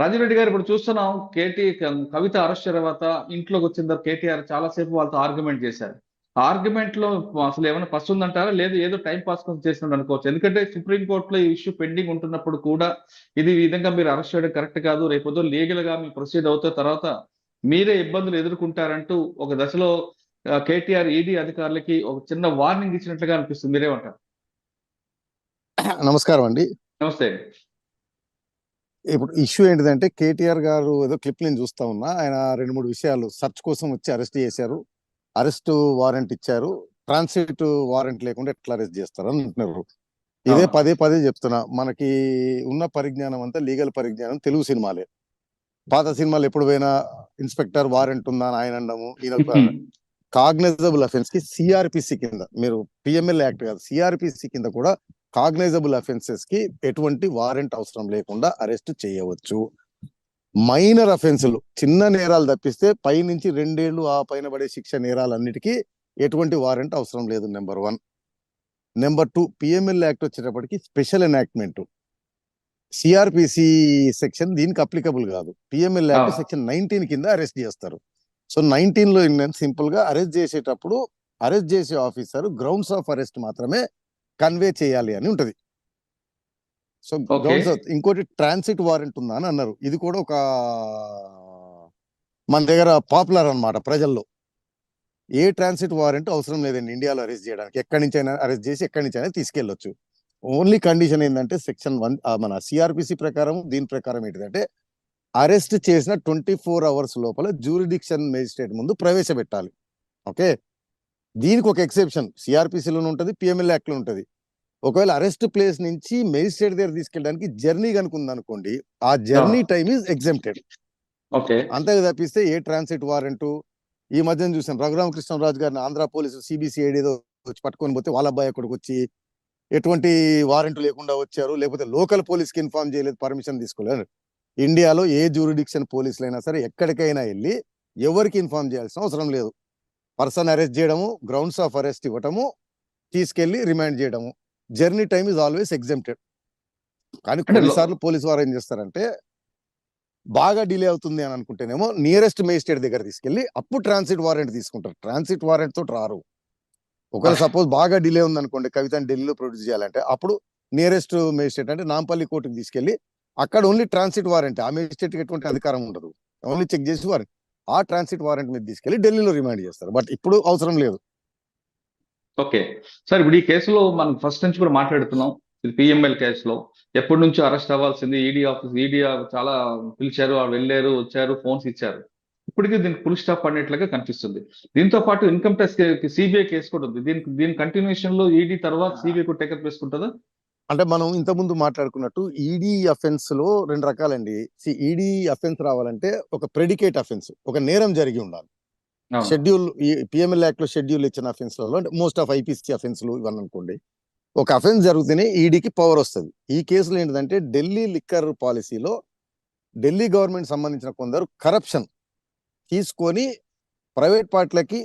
రాజరెడ్డి గారు ఇప్పుడు చూస్తున్నాం కేటీ కవిత అరెస్ట్ తర్వాత ఇంట్లోకి వచ్చిన తర్వాత కేటీఆర్ చాలా సేపు వాళ్ళతో ఆర్గ్యుమెంట్ చేశారు. ఆర్గ్యుమెంట్లో అసలు ఏమైనా పస్తు ఉందంటారా? లేదు ఏదో టైం పాస్ కోసం చేసినట్టు అనుకోవచ్చు. ఎందుకంటే సుప్రీం కోర్టులో ఈ ఇష్యూ పెండింగ్ ఉంటున్నప్పుడు కూడా ఇది ఈ విధంగా మీరు అరెస్ట్ చేయడం కరెక్ట్ కాదు. రేపు లీగల్గా మీరు ప్రొసీడ్ అవుతారు తర్వాత మీరే ఇబ్బందులు ఎదుర్కొంటారంటూ ఒక దశలో కేటీఆర్ ఈడీ అధికారులకి ఒక చిన్న వార్నింగ్ ఇచ్చినట్లుగా అనిపిస్తుంది. మీరేమంటారు? నమస్కారం అండి. నమస్తే. ఇప్పుడు ఇష్యూ ఏంటిదంటే కేటీఆర్ గారు ఏదో క్లిప్ నేను చూస్తా ఉన్నా. ఆయన రెండు మూడు విషయాలు సర్చ్ కోసం వచ్చి అరెస్ట్ చేశారు. అరెస్ట్ వారెంట్ ఇచ్చారు. ట్రాన్సిట్ వారెంట్ లేకుండా ఎట్లా అరెస్ట్ చేస్తారు అని అంటున్నారు. ఇదే. పదే పదే చెప్తున్నా. మనకి ఉన్న పరిజ్ఞానం అంతా లీగల్ పరిజ్ఞానం తెలుగు సినిమాలే. పాత సినిమాలు ఎప్పుడు పోయినా ఇన్స్పెక్టర్ వారెంట్ ఉందా అని ఆయన అనడము ఈయన కాగ్నైజబుల్ అఫెన్స్కి సిఆర్పిసి కింద. మీరు పిఎంఎల్ యాక్ట్ కాదు సిఆర్పిసి కింద కూడా కాగ్నైజబుల్ అఫెన్సెస్కి ఎటువంటి వారెంట్ అవసరం లేకుండా అరెస్ట్ చేయవచ్చు. మైనర్ అఫెన్సులు చిన్న నేరాలు తప్పిస్తే పై నుంచి రెండేళ్ళు ఆ పైన పడే శిక్ష నేరాలన్నిటికీ ఎటువంటి వారెంట్ అవసరం లేదు number one. Number two PML act వచ్చేటప్పటికి స్పెషల్ ఎనాక్ట్మెంట్. సిఆర్పిసి సెక్షన్ దీనికి అప్లికబుల్ కాదు. PML act. సెక్షన్ నైన్టీన్ కింద అరెస్ట్ చేస్తారు. సో నైన్టీన్లో ఏంటంటే సింపుల్గా అరెస్ట్ చేసేటప్పుడు అరెస్ట్ చేసే ఆఫీసర్ గ్రౌండ్స్ ఆఫ్ అరెస్ట్ మాత్రమే కన్వే చేయాలి అని ఉంటది. సో ఇంకోటి ట్రాన్సిట్ వారెంట్ ఉందా అని అన్నారు. ఇది కూడా ఒక మన దగ్గర పాపులర్ అన్నమాట ప్రజల్లో. ఏ ట్రాన్సిట్ వారెంట్ అవసరం లేదండి ఇండియాలో అరెస్ట్ చేయడానికి. ఎక్కడి నుంచి అయినా అరెస్ట్ చేసి ఎక్కడి నుంచి అయినా తీసుకెళ్ళొచ్చు ఓన్లీ కండిషన్ ఏంటంటే సెక్షన్ వన్ మన సిఆర్పిసి ప్రకారం దీని ప్రకారం ఏంటిదంటే అరెస్ట్ చేసిన ట్వంటీ ఫోర్ అవర్స్ లోపల జ్యూరిడిక్షన్ మేజిస్ట్రేట్ ముందు ప్రవేశపెట్టాలి. ఓకే? దీనికి ఒక ఎక్సెప్షన్. సిఆర్పిసిలో ఉంటుంది పిఎంఎల్ యాక్ట్లో ఉంటుంది. ఒకవేళ అరెస్ట్ ప్లేస్ నుంచి మేజిస్ట్రేట్ దగ్గర తీసుకెళ్ళడానికి జర్నీ కనుకుంది అనుకోండి ఆ journey time is exempted okay. అంతే తప్పిస్తే ఏ ట్రాన్సిట్ వారెంట్? ఈ మధ్యన చూసాం రఘురామ కృష్ణరాజు గారిని ఆంధ్ర పోలీసు సిబిసిఐడి ఏదో వచ్చి పట్టుకొని పోతే వాళ్ళ అబ్బాయి అక్కడికి వచ్చి ఎటువంటి వారెంట్ లేకుండా వచ్చారు? లేకపోతే లోకల్ పోలీస్కి ఇన్ఫార్మ్ చేయలేదు పర్మిషన్ తీసుకోలేదు. ఇండియాలో ఏ జ్యూరిడిక్షన్ పోలీసులు అయినా సరే ఎక్కడికైనా వెళ్ళి ఎవరికి ఇన్ఫార్మ్ చేయాల్సిన అవసరం లేదు. పర్సన్ అరెస్ట్ చేయడము గ్రౌండ్స్ ఆఫ్ అరెస్ట్ ఇవ్వటము తీసుకెళ్ళి రిమైండ్ చేయడము. Journey time is always exempted కానీ కొన్నిసార్లు పోలీసు వారు ఏం చేస్తారంటే బాగా డిలే అవుతుంది అని అనుకుంటేనేమో నియరెస్ట్ మేజిస్ట్రేట్ దగ్గర తీసుకెళ్ళి అప్పుడు ట్రాన్సిట్ వారెంట్ తీసుకుంటారు. ట్రాన్సిట్ వారెంట్ తోటి రారు. ఒకవేళ. సపోజ్ బాగా డిలే ఉంది అనుకోండి కవితని ఢిల్లీలో ప్రొడ్యూస్ చేయాలంటే అప్పుడు నియరెస్ట్ మేజిస్ట్రేట్ అంటే నాంపల్లి కోర్టుకి తీసుకెళ్ళి అక్కడ ఓన్లీ ట్రాన్సిట్ వారెంట్ ఆ? మేజిస్ట్రేట్ ఎటువంటి అధికారం ఉండదు. ఓన్లీ చెక్ చేసి వారెంట్ ఆ ట్రాన్సిట్ వారెంట్ మీద తీసుకెళ్ళి ఢిల్లీలో రిమాండ్ చేస్తారు. బట్ ఇప్పుడు అవసరం లేదు. ఓకే. సార్ ఇప్పుడు ఈ కేసులో మనం ఫస్ట్ నుంచి కూడా మాట్లాడుతున్నాం. ఇది పిఎంఎల్ కేసులో. ఎప్పటి నుంచో అరెస్ట్ అవ్వాల్సింది ఈడీ ఆఫీస్ ఈడీ చాలా పిలిచారు వాళ్ళు వెళ్ళారు వచ్చారు ఫోన్స్ ఇచ్చారు. ఇప్పటికీ దీనికి ఫుల్ స్టాప్ పడినట్లుగా కనిపిస్తుంది. దీంతో పాటు ఇన్కమ్ ట్యాక్స్ సిబిఐ కేసు కూడా ఉంది. దీనికి దీని కంటిన్యూషన్లో ఈడీ తర్వాత సిబిఐ కూడా టేకప్ చేసుకుంటుందా? అంటే మనం ఇంత ముందు మాట్లాడుకున్నట్టు ఈడీ అఫెన్స్లో రెండు రకాలండి. ఈడీ అఫెన్స్ రావాలంటే ఒక ప్రెడికేట్ అఫెన్స్ ఒక నేరం జరిగి ఉండాలి. షెడ్యూల్ ఈ పిఎంఎల్ యాక్ట్లో షెడ్యూల్ ఇచ్చిన అఫెన్స్లలో అంటే మోస్ట్ ఆఫ్ ఐపీసీ అఫెన్స్ ఇవన్నీ అనుకోండి ఒక అఫెన్స్ జరిగితేనే ఈడీకి పవర్ వస్తుంది. ఈ కేసులో ఏంటంటే ఢిల్లీ లిక్కర్ పాలసీలో ఢిల్లీ గవర్నమెంట్ సంబంధించిన కొందరు కరప్షన్ తీసుకొని ప్రైవేట్ పార్టీలకి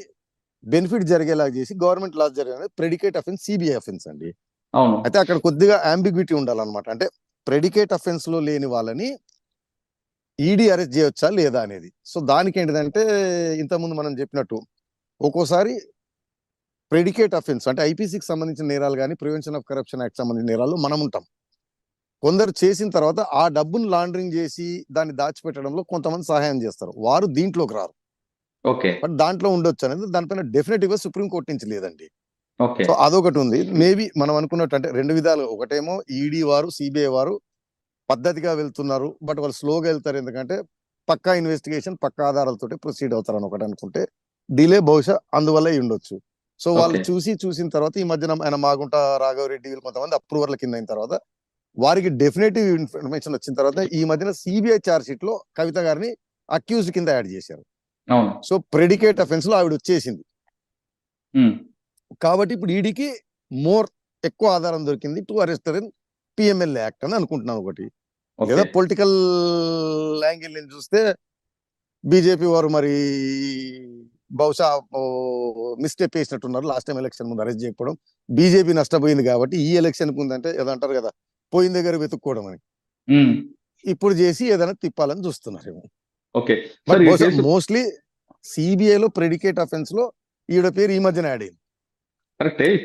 బెనిఫిట్ జరిగేలా చేసి గవర్నమెంట్ లాస్ జరిగే ప్రెడికేట్ అఫెన్స్ సిబిఐ అఫెన్స్ అండి. అవును. అయితే అక్కడ కొద్దిగా అంబిగ్విటీ ఉండాలన్నమాట. అంటే ప్రెడికేట్ అఫెన్స్లో లేని వాళ్ళని ఈడీ అరెస్ట్ చేయొచ్చా లేదా అనేది. సో దానికి ఏంటిదంటే ఇంతకుముందు మనం చెప్పినట్టు ఒక్కోసారి ప్రెడికేట్ అఫెన్స్ అంటే ఐపీసీకి సంబంధించిన నేరాలు కానీ ప్రివెన్షన్ ఆఫ్ కరప్షన్ యాక్ట్ సంబంధించిన నేరాలు మనం ఉంటాం. కొందరు చేసిన తర్వాత ఆ డబ్బును లాండరింగ్ చేసి దాన్ని దాచిపెట్టడంలో కొంతమంది సహాయం చేస్తారు. వారు దీంట్లోకి రారు. ఓకే. బట్ దాంట్లో ఉండొచ్చు అనేది దానిపైన డెఫినెటివ్గా సుప్రీం కోర్టు నుంచి లేదండి. సో అదొకటి ఉంది. మేబీ మనం అనుకున్నట్టు అంటే రెండు విధాలు. ఒకటేమో ఈడీ వారు సిబిఐ వారు పద్ధతిగా వెళ్తున్నారు బట్ వాళ్ళు స్లోగా వెళ్తారు. ఎందుకంటే పక్కా ఇన్వెస్టిగేషన్ పక్కా ఆధారాలతోటి ప్రొసీడ్ అవుతారని ఒకటి అనుకుంటే డిలే బహుశా అందువల్ల ఉండొచ్చు. సో వాళ్ళు. చూసి చూసిన తర్వాత ఈ మధ్యన ఆయన మాగుంట రాఘవరెడ్డి వీళ్ళు కొంతమంది అప్రూవర్ల కింద అయిన తర్వాత వారికి డెఫినెటివ్ ఇన్ఫర్మేషన్ వచ్చిన తర్వాత ఈ మధ్యన సిబిఐ చార్జ్ షీట్లో కవిత గారిని అక్యూజ్ కింద యాడ్ చేశారు. సో ప్రెడికేట్ అఫెన్స్లో ఆవిడ వచ్చేసింది. కాబట్టి ఇప్పుడు ఈడీకి మోర్ ఎక్కువ ఆధారం దొరికింది టు అరెస్ట్ పిఎంఎల్ యాక్ట్ అని అనుకుంటున్నాను ఒకటి. లేదా పొలిటికల్ యాంగిల్ నుంచి చూస్తే బీజేపీ వారు మరి బహుశా మిస్టేక్ వేసినట్టున్నారు లాస్ట్ టైం ఎలక్షన్ ముందు అరెస్ట్ చేయకపోవడం. బీజేపీ నష్టపోయింది కాబట్టి ఈ ఎలక్షన్ ముందంటే ఏదో అంటారు కదా పోయిన దగ్గర వెతుక్కోవడం అని. ఇప్పుడు చేసి ఏదైనా తిప్పాలని చూస్తున్నారేమో. కేసు మోస్ట్లీ సిబిఐ లో ప్రెడికేట్ అఫెన్స్లో ఈవిడ పేరు ఈ మధ్యన యాడ్ అయింది. కరెక్టే